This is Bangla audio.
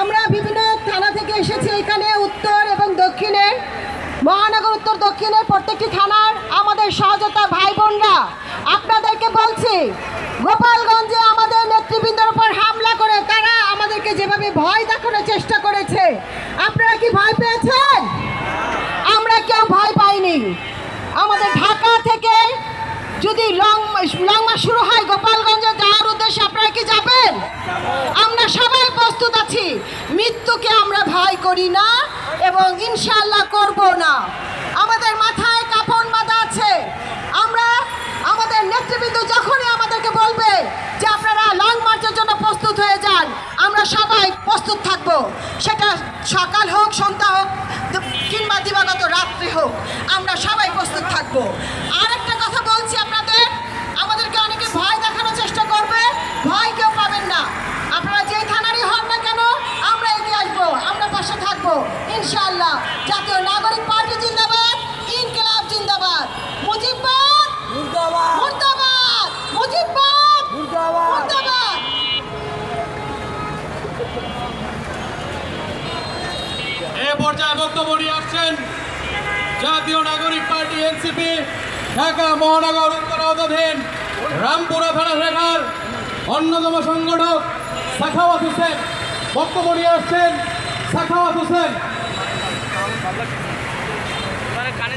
আমরা বিভিন্ন থানা থেকে এসেছি এখানে উত্তর এবং দক্ষিণের মহানগর উত্তর দক্ষিণের প্রত্যেকটি থানার আমাদের সহযোদ্ধা ভাই বোনরা। আপনাদেরকে বলছি, গোপালগঞ্জে আমাদের নেতৃবৃন্দের উপর হামলা করে তারা আমাদেরকে যেভাবে ভয় দেখানোর চেষ্টা করেছে, আপনারা কি ভয় পেয়েছেন? আমরা কেউ ভয় পাইনি। আমাদের ঢাকা থেকে যদি লং লং মাস শুরু হয় গোপালগঞ্জে যাওয়ার উদ্দেশ্যে আপনারা কি যাবেন আমরা সবাই প্রস্তুত আছি। মৃত্যুকে আমরা ভয় করি না এবং ইনশাআল্লাহ করব না। আমাদের মাথায় কাপড় বাঁধা আছে। আমরা আমাদের নেতৃবৃন্দ যখনই আমাদেরকে বলবে যে আপনারা লং মার্চের জন্য প্রস্তুত হয়ে যান, আমরা সবাই প্রস্তুত থাকব। সেটা সকাল হোক, সন্ধ্যা হোক, কিংবা দিবাগত রাত্রি হোক, আমরা সবাই প্রস্তুত থাকব। আর একটা কথা বলছি আপনাদের আমাদেরকে অনেকে ভয় দেখানোর চেষ্টা করবে ভয় কেউ পাবেন না আপনারা যেই থানারই হন না কেন আমরা এগিয়ে আসব আমরা পাশে থাকব ইনশাআল্লাহ। জাতীয় নাগরিক পার্টি জিন্দাবাদ ইনকিলাব জিন্দাবাদ। মুজিববাদ মুর্দাবাদ। মুজিববাদ মুর্দাবাদ। মুর্দাবাদ। এ পর্যায়ে বক্তব্য নিয়ে আসছেন জাতীয় নাগরিক পার্টি এনসিপি ঢাকা মহানগর উত্তর আওতাধীন রামপুরা থানা শাখার অন্যতম সংগঠক সাখাওয়াত হোসেন। বক্তব্য নিয়ে আসছেন সাখাওয়াত হোসেন। কানে